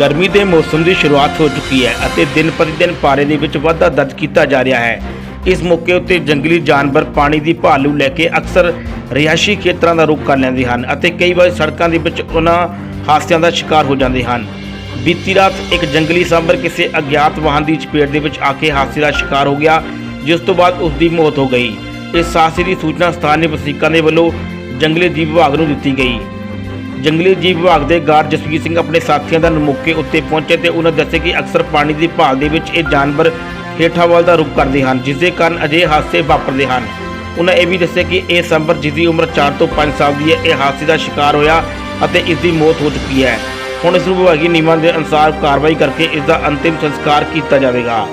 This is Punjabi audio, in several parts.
ਗਰਮੀ ਦੇ ਮੌਸਮ ਦੀ ਸ਼ੁਰੂਆਤ ਹੋ ਚੁੱਕੀ ਹੈ ਅਤੇ ਦਿਨ ਪ੍ਰਤੀ ਦਿਨ ਪਾਰੇ ਦੇ ਵਿੱਚ ਵਾਧਾ ਦਰਜ ਕੀਤਾ ਜਾ ਰਿਹਾ ਹੈ। ਇਸ ਮੌਕੇ ਉੱਤੇ ਜੰਗਲੀ ਜਾਨਵਰ ਪਾਣੀ ਦੀ ਭਾਲੂ ਲੈ ਕੇ ਅਕਸਰ ਰਿਹਾਇਸ਼ੀ ਖੇਤਰਾਂ ਦਾ ਰੁਖ ਕਰ ਲੈਂਦੇ ਹਨ ਅਤੇ ਕਈ ਵਾਰ ਸੜਕਾਂ ਦੇ ਵਿੱਚ ਉਹਨਾਂ ਹਾਦਸਿਆਂ ਦਾ ਸ਼ਿਕਾਰ ਹੋ ਜਾਂਦੇ ਹਨ। ਬੀਤੀ ਰਾਤ ਇੱਕ ਜੰਗਲੀ ਸਾਂਭਰ ਕਿਸੇ ਅਗਿਆਤ ਵਾਹਨ ਦੀ ਚਪੇਟ ਦੇ ਵਿੱਚ ਆ ਕੇ ਹਾਦਸੇ ਦਾ ਸ਼ਿਕਾਰ ਹੋ ਗਿਆ, ਜਿਸ ਤੋਂ ਬਾਅਦ ਉਸ ਦੀ ਮੌਤ ਹੋ ਗਈ। ਇਸ ਹਾਦਸੇ ਦੀ ਸੂਚਨਾ ਸਥਾਨੀ ਵਸਨੀਕਾਂ ਦੇ ਵੱਲੋਂ ਜੰਗਲੀ ਜੀਵ ਵਿਭਾਗ ਨੂੰ ਦਿੱਤੀ ਗਈ। ਜੰਗਲੀ ਜੀਵ ਵਿਭਾਗ ਦੇ ਗਾਰਡ ਜਸਵੀਰ ਸਿੰਘ ਆਪਣੇ ਸਾਥੀਆਂ ਦਾ ਮੌਕੇ ਉੱਤੇ ਪਹੁੰਚੇ ਤੇ ਉਹਨਾਂ ਦੱਸਿਆ ਕਿ ਅਕਸਰ ਪਾਣੀ ਦੀ ਭਾਲ ਦੇ ਵਿੱਚ ਇਹ ਜਾਨਵਰ ਹੇਠਾਂ ਵੱਲ ਦਾ ਰੁਖ ਕਰਦੇ ਹਨ ਜਿਸ ਦੇ ਕਾਰਨ ਅਜਿਹੇ ਹਾਦਸੇ ਵਾਪਰਦੇ ਹਨ। ਉਹਨਾਂ ਇਹ ਵੀ ਦੱਸਿਆ ਕਿ ਇਹ ਸੰਭਰ ਜਿਸ ਦੀ ਉਮਰ 4 ਤੋਂ 5 ਸਾਲ ਦੀ ਹੈ, ਇਹ ਹਾਦਸੇ ਦਾ ਸ਼ਿਕਾਰ ਹੋਇਆ ਅਤੇ ਇਸ ਦੀ ਮੌਤ ਹੋ ਚੁੱਕੀ ਹੈ। ਹੁਣ ਇਸ ਨੂੰ ਵਿਭਾਗੀ ਨਿਯਮਾਂ ਦੇ ਅਨੁਸਾਰ ਕਾਰਵਾਈ ਕਰਕੇ ਇਸ ਦਾ ਅੰਤਿਮ ਸੰਸਕਾਰ ਕੀਤਾ ਜਾਵੇਗਾ।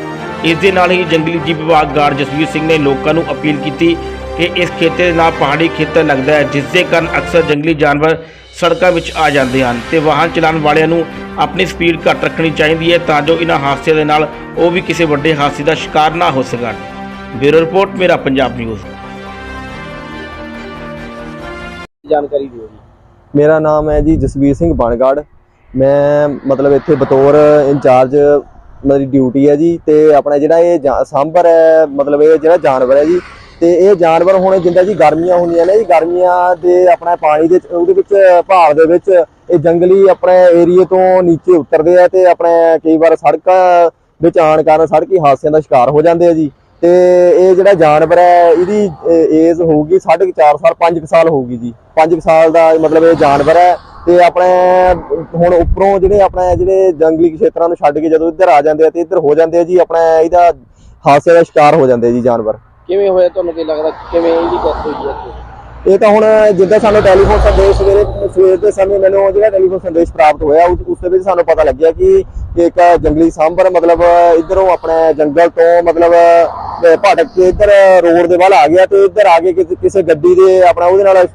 ਇਸ ਦੇ ਨਾਲ ਹੀ ਜੰਗਲੀ ਜੀਵ ਵਿਭਾਗ ਗਾਰਡ ਜਸਵੀਰ ਸਿੰਘ ਨੇ ਲੋਕਾਂ ਨੂੰ ਅਪੀਲ ਕੀਤੀ ਕਿ ਇਸ ਖੇਤਰ ਦੇ ਨਾਲ ਪਹਾੜੀ ਖੇਤਰ ਲੱਗਦਾ ਹੈ ਜਿਸ ਦੇ ਕਾਰਨ ਅਕਸਰ ਜੰਗਲੀ ਜਾਨਵਰ ਸੜਕਾਂ ਵਿੱਚ ਆ ਜਾਂਦੇ ਹਨ ਤੇ ਵਾਹਨ ਚਲਾਉਣ ਵਾਲਿਆਂ ਨੂੰ ਆਪਣੀ ਸਪੀਡ ਘੱਟ ਰੱਖਣੀ ਚਾਹੀਦੀ ਹੈ ਤਾਂ ਜੋ ਇਹਨਾਂ ਹਾਦਸਿਆਂ ਦੇ ਨਾਲ ਉਹ ਵੀ ਕਿਸੇ ਵੱਡੇ ਹਾਦਸੇ ਦਾ ਸ਼ਿਕਾਰ ਨਾ ਹੋ ਸਕਣ। ਬਿਊਰੋ ਰਿਪੋਰਟ ਮੇਰਾ ਪੰਜਾਬ ਨਿਊਜ਼। ਜਾਣਕਾਰੀ ਦਿਓ ਜੀ। ਮੇਰਾ ਨਾਮ ਹੈ ਜੀ ਜਸਵੀਰ ਸਿੰਘ ਬਣਗੜ। ਮੈਂ ਮਤਲਬ ਇੱਥੇ ਬਤੌਰ ਇੰਚਾਰਜ ਮੇਰੀ ਡਿਊਟੀ ਹੈ ਜੀ ਤੇ ਆਪਣਾ ਜਿਹੜਾ ਇਹ ਸਾਂਭਰ ਹੈ ਮਤਲਬ ਇਹ ਜਿਹੜਾ ਜਾਨਵਰ ਹੈ ਜੀ ਤੇ ਇਹ ਜਾਨਵਰ ਹੁਣ ਜਿੰਦਾ ਜੀ ਗਰਮੀਆਂ ਹੁੰਦੀਆਂ ਨੇ ਜੀ, ਗਰਮੀਆਂ ਦੇ ਆਪਣਾ ਪਾਣੀ ਦੇ ਉਹਦੇ ਵਿੱਚ ਭਾਰ ਦੇ ਵਿੱਚ ਇਹ ਜੰਗਲੀ ਆਪਣੇ ਏਰੀਏ ਤੋਂ ਨੀਚੇ ਉਤਰਦੇ ਆ ਤੇ ਆਪਣੇ ਕਈ ਵਾਰ ਸੜਕਾਂ ਵਿੱਚ ਆਣ ਕਾਰਨ ਸੜਕੀ ਹਾਦਸਿਆਂ ਦਾ ਸ਼ਿਕਾਰ ਹੋ ਜਾਂਦੇ ਆ ਜੀ। ਤੇ ਇਹ ਜਿਹੜਾ ਜਾਨਵਰ ਹੈ, ਇਹਦੀ ਏਜ ਹੋਊਗੀ 4.5 ਸਾਲ 5 ਸਾਲ ਹੋਊਗੀ ਜੀ। 5 ਸਾਲ ਦਾ ਮਤਲਬ ਇਹ ਜਾਨਵਰ ਹੈ ਤੇ ਆਪਣੇ, ਹੁਣ ਉੱਪਰੋਂ ਜਿਹੜੇ ਆਪਣੇ ਜਿਹੜੇ ਜੰਗਲੀ ਖੇਤਰਾਂ ਨੂੰ ਛੱਡ ਕੇ ਜਦੋਂ ਇੱਧਰ ਆ ਜਾਂਦੇ ਆ ਤੇ ਇੱਧਰ ਹੋ ਜਾਂਦੇ ਆ ਜੀ, ਆਪਣਾ ਇਹਦਾ ਹਾਦਸੇ ਦਾ ਸ਼ਿਕਾਰ ਹੋ ਜਾਂਦੇ ਆ ਜੀ ਜਾਨਵਰ। ਕਿਵੇਂ ਹੋਇਆ ਤੁਹਾਨੂੰ ਕੀ ਲੱਗਦਾ ਕਿਵੇਂ ਇਹਦੀ ਡੈਥ ਹੋਈ ਹੈ? ਇਹ ਤਾਂ ਹੁਣ ਜਿੱਦਾਂ ਸਾਨੂੰ ਟੈਲੀਫੋਨ ਸੰਦੇਸ਼ ਸਵੇਰੇ, ਸਵੇਰ ਦੇ ਸਮੇਂ ਮੈਨੂੰ ਜਿਹੜਾ ਟੈਲੀਫੋਨ ਸੰਦੇਸ਼ ਪ੍ਰਾਪਤ ਹੋਇਆ, ਉਸ ਦੇ ਵਿੱਚ ਸਾਨੂੰ ਪਤਾ ਲੱਗਿਆ ਕਿ ਇੱਕ ਜੰਗਲੀ ਸਾਂਭਰ ਮਤਲਬ ਇਧਰੋਂ ਆਪਣੇ ਜੰਗਲ ਤੋਂ ਮਤਲਬ ਭਟਕ ਕੇ ਇੱਧਰ ਰੋਡ ਦੇ ਵੱਲ ਆ ਗਿਆ ਤੇ ਇੱਧਰ ਆ ਕੇ ਕਿਸੇ- ਗੱਡੀ ਦੇ ਆਪਣਾ ਉਹਦੇ ਨਾਲ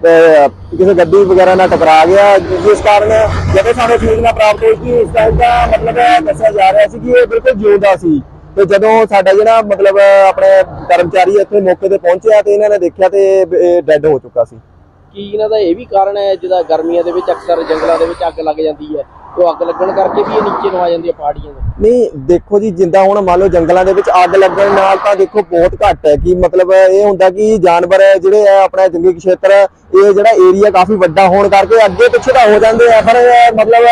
ਕਿਸੇ ਗੱਡੀ ਵਗੈਰਾ ਨਾਲ ਟਕਰਾ ਗਿਆ, ਜਿਸ ਕਾਰਨ ਜਦੋਂ ਸਾਨੂੰ ਸੂਚਨਾ ਪ੍ਰਾਪਤ ਹੋਈ ਕਿ ਇਸ ਟਾਈਮ ਦਾ ਮਤਲਬ ਦੱਸਿਆ ਜਾ ਰਿਹਾ ਸੀ ਕਿ ਇਹ ਬਿਲਕੁਲ ਜਿਉਂਦਾ ਸੀ। ਤੇ ਜਦੋਂ ਸਾਡਾ ਜਿਹੜਾ ਮਤਲਬ ਆਪਣੇ ਕਰਮਚਾਰੀ ਇੱਥੇ ਮੌਕੇ ਤੇ ਪਹੁੰਚਿਆ ਤੇ ਇਹਨਾਂ ਨੇ ਦੇਖਿਆ ਤੇ ਇਹ ਡੈੱਡ ਹੋ ਚੁੱਕਾ ਸੀ। ਕੀ ਇਹਨਾਂ ਦਾ ਇਹ ਵੀ ਕਾਰਨ ਹੈ ਜਿਹਦਾ ਗਰਮੀਆਂ ਦੇ ਵਿੱਚ ਅਕਸਰ ਜੰਗਲਾਂ ਦੇ ਵਿੱਚ ਅੱਗ ਲੱਗ ਜਾਂਦੀ ਹੈ? ਉਹ ਅੱਗ ਲੱਗਣ ਕਰਕੇ ਵੀ ਇਹ ਨੀਚੇ ਨੂੰ ਆ ਜਾਂਦੀ ਪਹਾੜੀਆਂ ਦੇ ਨਹੀਂ, ਦੇਖੋ ਜੀ, ਜਿੰਦਾ ਹੁਣ ਮੰਨ ਲਓ ਜੰਗਲਾਂ ਦੇ ਵਿੱਚ ਅੱਗ ਲੱਗਣ ਨਾਲ ਤਾਂ ਦੇਖੋ ਬਹੁਤ ਘੱਟ ਹੈ ਕਿ ਮਤਲਬ ਇਹ ਹੁੰਦਾ ਕਿ ਜਾਨਵਰ ਜਿਹੜੇ ਆ ਆਪਣਾ ਜੰਗਲੀ ਖੇਤਰ ਇਹ ਜਿਹੜਾ ਏਰੀਆ ਕਾਫੀ ਵੱਡਾ ਹੋਣ ਕਰਕੇ ਅੱਗੇ ਪਿੱਛੇ ਤਾਂ ਹੋ ਜਾਂਦੇ ਆ, ਪਰ ਮਤਲਬ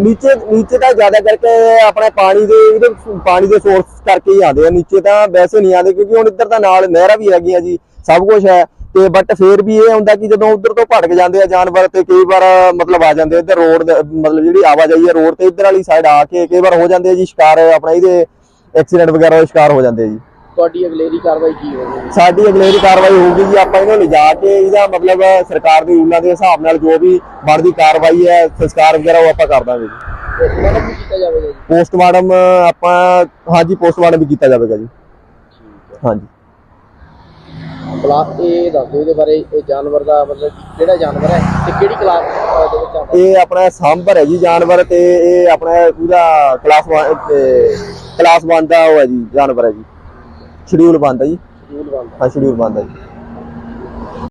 ਨੀਚੇ ਨੀਚੇ ਤਾਂ ਜ਼ਿਆਦਾ ਕਰਕੇ ਆਪਣੇ ਪਾਣੀ ਦੇ, ਇਹਦੇ ਪਾਣੀ ਦੇ ਸੋਰਸ ਕਰਕੇ ਹੀ ਆਉਂਦੇ ਆ, ਨੀਚੇ ਤਾਂ ਵੈਸੇ ਨਹੀਂ ਆਉਂਦੇ ਕਿਉਂਕਿ ਹੁਣ ਇੱਧਰ ਤਾਂ ਨਾਲ ਨਹਿਰਾਂ ਵੀ ਹੈਗੀਆਂ ਜੀ, ਸਭ ਕੁਝ ਹੈ। ਤੇ ਬਟ ਫੇਰ ਵੀ ਇਹ ਹੁੰਦਾ ਕਿ ਜਦੋਂ ਉਧਰ ਤੋਂ ਭਟਕ ਜਾਂਦੇ ਆ ਜਾਨਵਰ ਤੇ ਕਈ ਵਾਰ ਮਤਲਬ ਆ ਜਾਂਦੇ ਇੱਧਰ ਰੋਡ ਮਤਲਬ ਜਿਹੜੀ ਆਵਾਜਾਈ ਹੈ ਰੋਡ ਤੇ ਇੱਧਰ ਵਾਲੀ ਸਾਈਡ ਆ ਕੇ ਕਈ ਵਾਰ ਹੋ ਜਾਂਦੇ ਆ ਜੀ ਸ਼ਿਕਾਰ ਆਪਣਾ ਇਹਦੇ ਐਕਸੀਡੈਂਟ ਵਗੈਰਾ ਦਾ ਸ਼ਿਕਾਰ ਹੋ ਜਾਂਦੇ ਆ ਜੀ। ਤੁਹਾਡੀ ਅਗਲੇਰੀ ਕਾਰਵਾਈ ਕੀ ਹੋਵੇਗੀ ਸਾਡੀ ਅਗਲੇਰੀ ਕਾਰਵਾਈ ਹੋਊਗੀ ਜੀ ਆਪਾਂ ਇਹਨੂੰ ਲਿਜਾ ਕੇ ਇਹਦਾ ਮਤਲਬ ਸਰਕਾਰ ਦੇ ਰੂਲਾਂ ਦੇ ਹਿਸਾਬ ਨਾਲ ਜੋ ਵੀ ਬਣਦੀ ਕਾਰਵਾਈ ਹੈ ਸੰਸਕਾਰ ਵਗੈਰਾ ਉਹ ਆਪਾਂ ਕਰ ਦਾਂਗੇ ਜੀ। ਪੋਸਟਮਾਰਟਮ ਵੀ ਕੀਤਾ ਜਾਵੇਗਾ ਜੀ? ਪੋਸਟਮਾਰਟਮ ਆਪਾਂ ਹਾਂਜੀ ਪੋਸਟਮਾਰਟਮ ਵੀ ਕੀਤਾ ਜਾਵੇਗਾ ਜੀ। ਠੀਕ ਹੈ। ਹਾਂਜੀ। ਬਲਾ ਇਹ ਦੱਸ ਦਿਓ ਇਹਦੇ ਬਾਰੇ ਇਹ ਜਾਨਵਰ ਦਾ ਮਤਲਬ ਕਿਹੜਾ ਜਾਨਵਰ ਹੈ ਤੇ ਕਿਹੜੀ ਕਲਾਸ ਦੇ ਵਿੱਚ ਆਉਂਦਾ ਇਹ ਆਪਣਾ ਸਾਂਭਰ ਹੈ ਜੀ ਜਾਨਵਰ ਤੇ ਇਹ ਆਪਣਾ ਉਹਦਾ ਕਲਾਸ 1 ਕਲਾਸ 1 ਦਾ ਉਹ ਹੈ ਜੀ ਜਾਨਵਰ ਹੈ ਜੀ। ਸ਼ਡਿਊਲ ਬੰਦ ਹੈ ਜੀ। ਸ਼ਡਿਊਲ ਬਣਦਾ। ਹਾਂ ਸ਼ਡਿਊਲ ਬੰਦ ਹੈ ਜੀ।